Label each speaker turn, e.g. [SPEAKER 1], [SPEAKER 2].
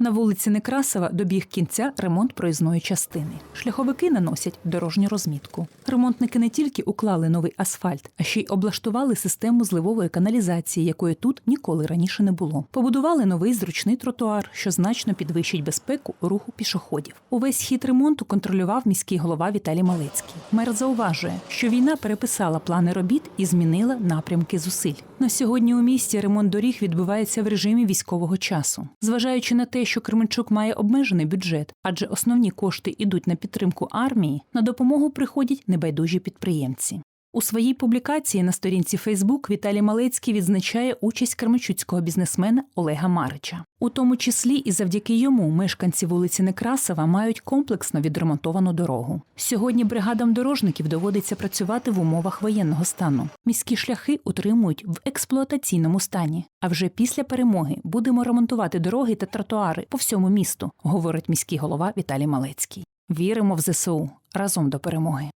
[SPEAKER 1] На вулиці Некрасова добіг кінця ремонт проїзної частини. Шляховики наносять дорожню розмітку. Ремонтники не тільки уклали новий асфальт, а ще й облаштували систему зливової каналізації, якої тут ніколи раніше не було. Побудували новий зручний тротуар, що значно підвищить безпеку руху пішоходів. Увесь хід ремонту контролював міський голова Віталій Малецький. Мер зауважує, що війна переписала плани робіт і змінила напрямки зусиль. На сьогодні у місті ремонт доріг відбувається в режимі військового часу. Зважаючи на те, що Кременчук має обмежений бюджет, адже основні кошти йдуть на підтримку армії, на допомогу приходять небайдужі підприємці. У своїй публікації на сторінці Фейсбук Віталій Малецький відзначає участь кременчуцького бізнесмена Олега Марича. У тому числі і завдяки йому мешканці вулиці Некрасова мають комплексно відремонтовану дорогу. Сьогодні бригадам дорожників доводиться працювати в умовах воєнного стану. Міські шляхи утримують в експлуатаційному стані. А вже після перемоги будемо ремонтувати дороги та тротуари по всьому місту, говорить міський голова Віталій Малецький. Віримо в ЗСУ разом до перемоги.